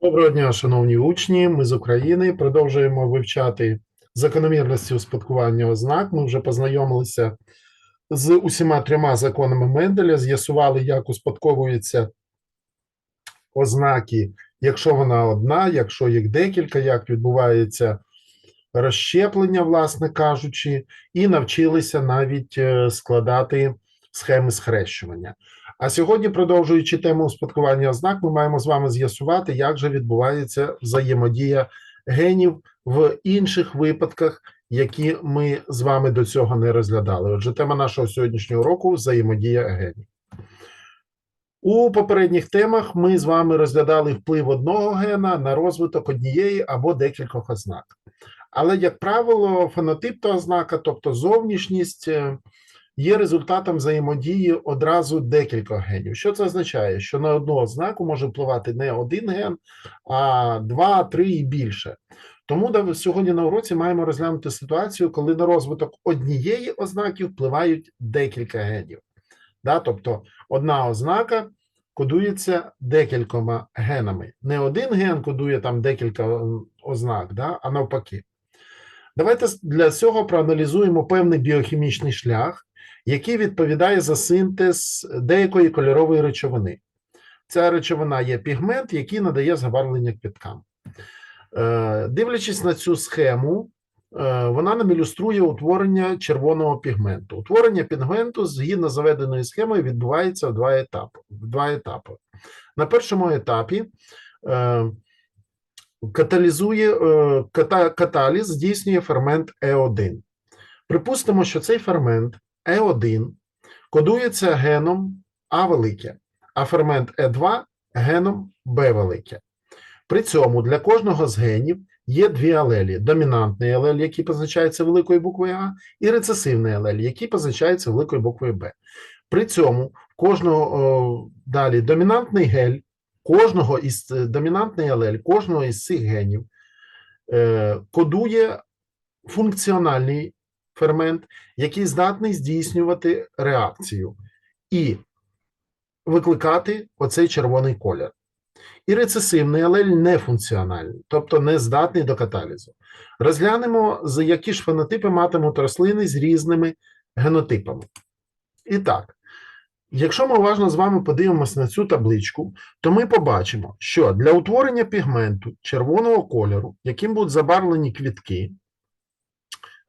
Доброго дня, шановні учні. Ми з України продовжуємо вивчати закономірності успадкування ознак. Ми вже познайомилися з усіма трьома законами Менделя, з'ясували, як успадковуються ознаки, якщо вона одна, якщо їх декілька, як відбувається розщеплення, власне кажучи, і навчилися навіть е, складати схеми схрещування. А сьогодні, продовжуючи тему успадкування ознак, ми маємо з вами з'ясувати, як же відбувається взаємодія генів в інших випадках, які ми з вами до цього не розглядали. Отже, тема нашого сьогоднішнього уроку взаємодія генів. У попередніх темах ми з вами розглядали вплив одного гена на розвиток однієї або декількох ознак. Але, як правило, фенотип та ознака, тобто зовнішність, е, є результатом взаємодії одразу декількох генів. Що це означає? Що на одну ознаку може впливати не один ген, а два, три і більше. Тому сьогодні на уроці маємо розглянути ситуацію, коли на розвиток однієї ознаки впливають декілька генів. Да? Тобто одна ознака кодується декількома генами. Не один ген кодує там декілька ознак, да? а навпаки. Давайте для цього проаналізуємо певний біохімічний шлях, який відповідає за синтез деякої кольорової речовини. Ця речовина є пігмент, який надає забарвлення квіткам. Е, Дивлячись на цю схему, е, вона нам ілюструє утворення червоного пігменту. Утворення пігменту згідно з заведеною схемою відбувається в два етапи. В два етапи. На першому етапі е, каталізує каталіз здійснює фермент Е1. Припустимо, що цей фермент Е1 кодується геном А велике, а фермент Е2 геном Б велике. При цьому для кожного з генів є дві алелі: домінантний алель, який позначається великою буквою А, і рецесивний алель, який позначається великою буквою Б. При цьому кожного о, далі домінантний гель, кожного із е, домінантний алель, кожного із цих генів е, кодує функціональний фермент, який здатний здійснювати реакцію і викликати оцей червоний колір. І рецесивний алель нефункціональний, тобто не здатний до каталізу. Розглянемо, які ж фенотипи матимуть рослини з різними генотипами. І так, якщо ми уважно з вами подивимося на цю табличку, то ми побачимо, що для утворення пігменту червоного кольору, яким будуть забарвлені квітки,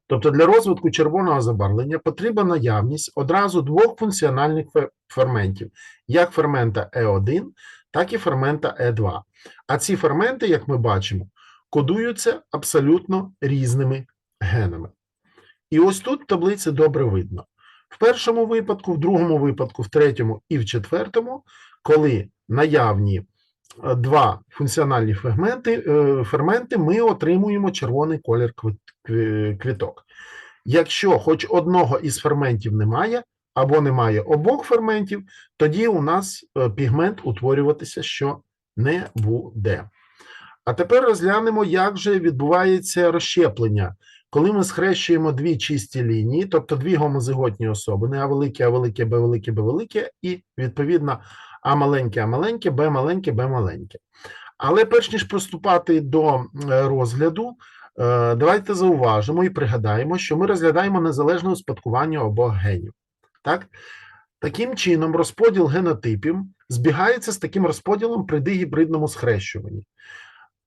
тобто для розвитку червоного забарвлення потрібна наявність одразу двох функціональних ферментів, як фермента Е1, так і фермента Е2. А ці ферменти, як ми бачимо, кодуються абсолютно різними генами. І ось тут в таблиці добре видно. В першому випадку, в другому випадку, в третьому і в четвертому, коли наявні два функціональні ферменти, е, ферменти ми отримуємо червоний колір квіток. Якщо хоч одного із ферментів немає, або немає обох ферментів, тоді у нас е, пігмент утворюватися що не буде. А тепер розглянемо, як же відбувається розщеплення. Коли ми схрещуємо дві чисті лінії, тобто дві гомозиготні особини, А велике, А велике, Б велике, Б велике, і відповідно А маленьке, А маленьке, Б маленьке, Б маленьке. Але перш ніж приступати до розгляду, е, давайте зауважимо і пригадаємо, що ми розглядаємо незалежне успадкування обох генів. Так? Таким чином, розподіл генотипів збігається з таким розподілом при дигібридному схрещуванні.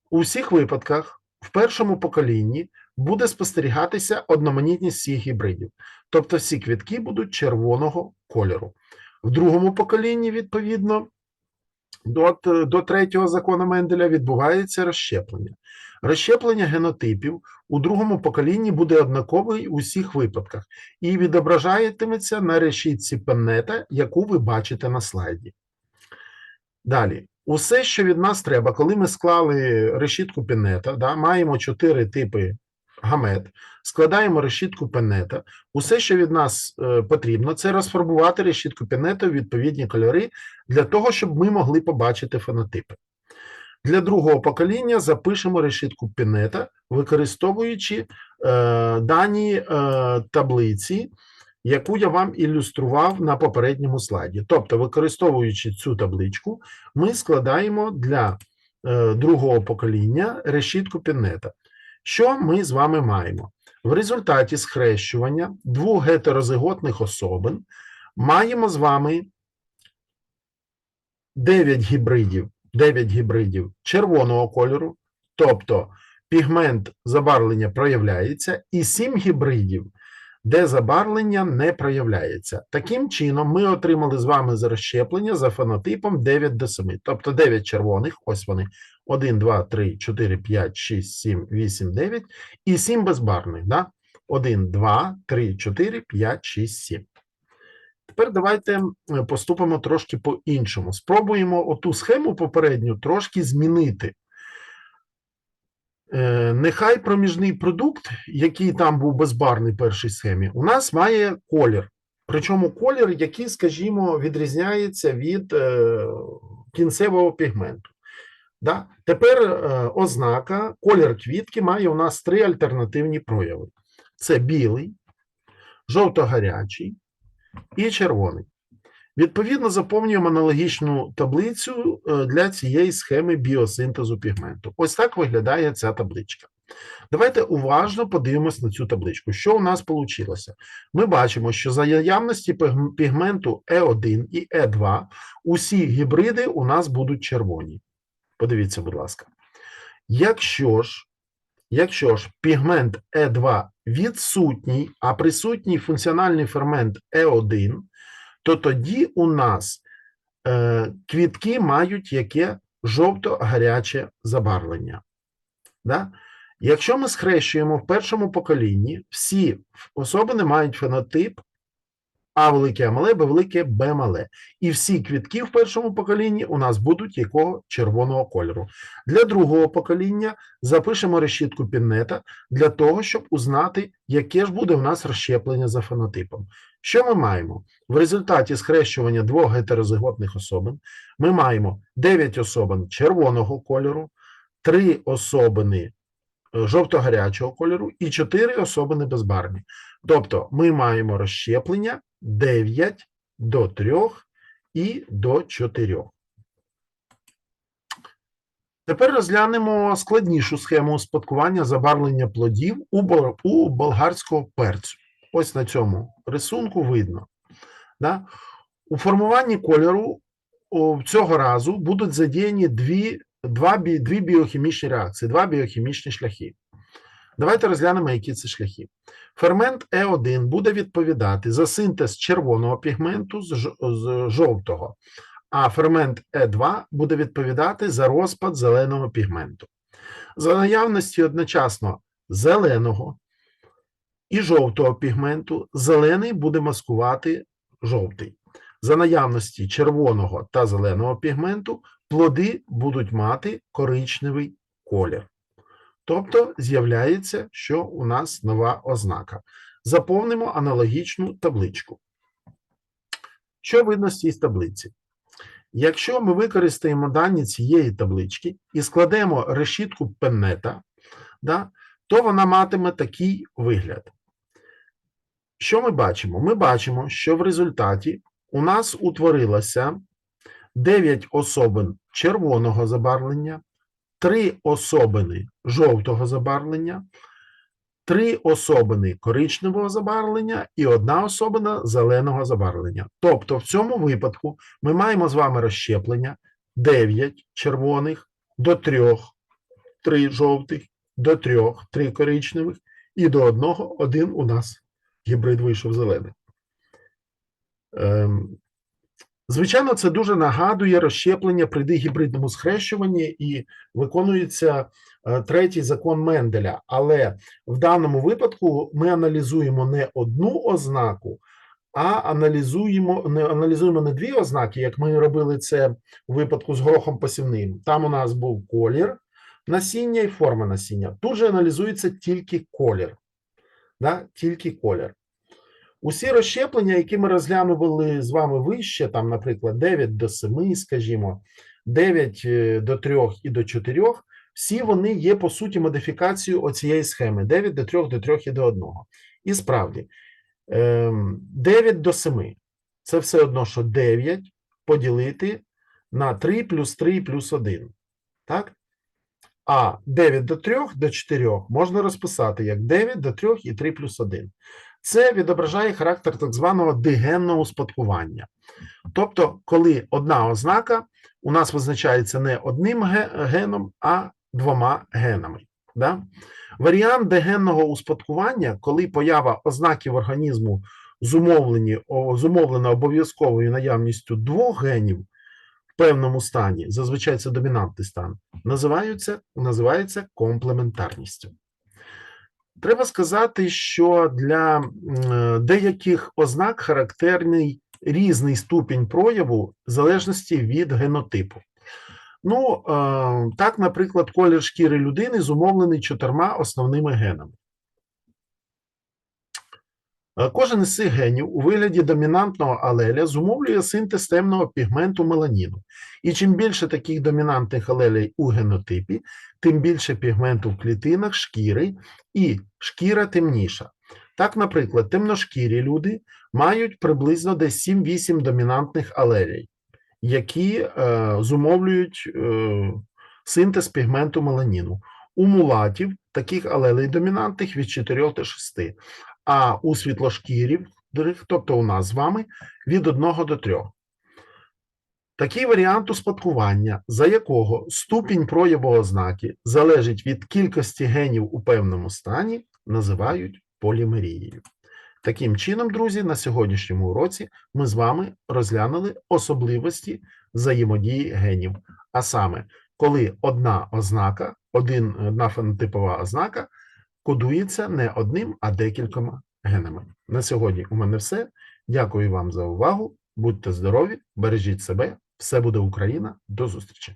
У всіх випадках в першому поколінні буде спостерігатися одноманітність всіх гібридів, тобто всі квітки будуть червоного кольору. В другому поколінні, відповідно, до, до третього закону Менделя відбувається розщеплення. Розщеплення генотипів у другому поколінні буде однаковий у всіх випадках і відображатиметься на решітці пеннета, яку ви бачите на слайді. Далі, усе, що від нас треба, коли ми склали решітку пенета, да, маємо чотири типи гамет, складаємо решітку пенета. Усе, що від нас е, потрібно, це розфарбувати решітку пенета у відповідні кольори для того, щоб ми могли побачити фенотипи. Для другого покоління запишемо решітку пінета, використовуючи е, дані е, таблиці, яку я вам ілюстрував на попередньому слайді. Тобто, використовуючи цю табличку, ми складаємо для е, другого покоління решітку піннета. Що ми з вами маємо? В результаті схрещування двох гетерозиготних особин маємо з вами 9 гібридів, 9 гібридів червоного кольору, тобто пігмент забарвлення проявляється, і 7 гібридів, де забарвлення не проявляється. Таким чином, ми отримали з вами за розщеплення за фенотипом 9 до 7. Тобто 9 червоних, ось вони, 1, 2, 3, 4, 5, 6, 7, 8, 9, і 7 безбарвних. Да? 1, 2, 3, 4, 5, 6, 7. Тепер давайте поступимо трошки по-іншому. Спробуємо оту схему попередню трошки змінити. Е, Нехай проміжний продукт, який там був безбарний в першій схемі, у нас має колір. Причому колір, який, скажімо, відрізняється від е, кінцевого пігменту. Да? Тепер е, ознака, колір квітки має у нас три альтернативні прояви: це білий, жовто-гарячий і червоний. Відповідно, заповнюємо аналогічну таблицю е, для цієї схеми біосинтезу пігменту. Ось так виглядає ця табличка. Давайте уважно подивимось на цю табличку. Що у нас вийшло? Ми бачимо, що за наявності пігменту Е1 і Е2 усі гібриди у нас будуть червоні. Подивіться, будь ласка. Якщо ж, якщо ж пігмент Е2 відсутній, а присутній функціональний фермент Е1, то тоді у нас е, квітки мають яке жовто-гаряче забарвлення. Да? Якщо ми схрещуємо в першому поколінні, всі особини мають фенотип А велике мале, Б велике Б мале. І всі квітки в першому поколінні у нас будуть якого червоного кольору. Для другого покоління запишемо решітку піннета для того, щоб узнати, яке ж буде у нас розщеплення за фенотипом. Що ми маємо? В результаті схрещування двох гетерозиготних особин ми маємо 9 особин червоного кольору, 3 особини жовто-гарячого кольору і 4 особини безбарвні. Тобто ми маємо розщеплення 9 до 3 і до 4. Тепер розглянемо складнішу схему успадкування забарвлення плодів у, болгарського перцю. Ось на цьому рисунку видно. Да? У формуванні кольору цього разу будуть задіяні дві, два, дві біохімічні реакції, два біохімічні шляхи. Давайте розглянемо, які це шляхи. Фермент Е1 буде відповідати за синтез червоного пігменту з жовтого, а фермент Е2 буде відповідати за розпад зеленого пігменту. За наявності одночасно зеленого і жовтого пігменту, зелений буде маскувати жовтий. За наявності червоного та зеленого пігменту плоди будуть мати коричневий колір. Тобто з'являється, що у нас нова ознака. Заповнимо аналогічну табличку. Що видно з цієї таблиці? Якщо ми використаємо дані цієї таблички і складемо решітку пеннета, да, то вона матиме такий вигляд. Що ми бачимо? Ми бачимо, що в результаті у нас утворилося 9 особин червоного забарвлення, 3 особини жовтого забарвлення, 3 особини коричневого забарвлення і одна особина зеленого забарвлення. Тобто, в цьому випадку ми маємо з вами розщеплення 9 червоних до 3, 3 жовтих, до 3, 3 коричневих і до одного один у нас гібрид вийшов зелений. Ем, Звичайно, це дуже нагадує розщеплення при дигібридному схрещуванні і виконується е, третій закон Менделя. Але в даному випадку ми аналізуємо не одну ознаку, а аналізуємо не аналізуємо не дві ознаки, як ми робили це у випадку з горохом посівним. Там у нас був колір насіння і форма насіння. Тут же аналізується тільки колір. Да? Тільки колір. Усі розщеплення, які ми розглянували з вами вище, там, наприклад, 9 до 7, скажімо, 9 е, до 3 і до 4, всі вони є, по суті, модифікацією оцієї схеми 9 до 3, до 3 і до 1. І справді, ем, 9 до 7 – це все одно, що 9 поділити на 3 плюс 3 плюс 1. Так? А 9 до 3 до 4 можна розписати як 9 до 3 і 3 плюс 1. Це відображає характер так званого дигенного успадкування. Тобто, коли одна ознака у нас визначається не одним геном, а двома генами. Да? Варіант дегенного успадкування, коли поява ознаків організму зумовлені, зумовлена обов'язковою наявністю двох генів в певному стані, зазвичай це домінантний стан, називається комплементарністю. Треба сказати, що для е, деяких ознак характерний різний ступінь прояву в залежності від генотипу. Ну, е, так, наприклад, колір шкіри людини зумовлений чотирма основними генами. Е, Кожен із цих генів у вигляді домінантного алеля зумовлює синтез темного пігменту меланіну. І чим більше таких домінантних алелей у генотипі, тим більше пігменту в клітинах шкіри, і шкіра темніша. Так, наприклад, темношкірі люди мають приблизно десь 7-8 домінантних алелей, які е, зумовлюють е, синтез пігменту меланіну. У мулатів таких алелей домінантних від 4 до 6, а у світлошкірів, тобто у нас з вами, від 1 до 3. Такий варіант успадкування, за якого ступінь прояву ознаки залежить від кількості генів у певному стані, називають полімерією. Таким чином, друзі, на сьогоднішньому уроці ми з вами розглянули особливості взаємодії генів. А саме, коли одна ознака, один, одна фенотипова ознака кодується не одним, а декількома генами. На сьогодні у мене все. Дякую вам за увагу. Будьте здорові, бережіть себе. Все буде Україна. До зустрічі!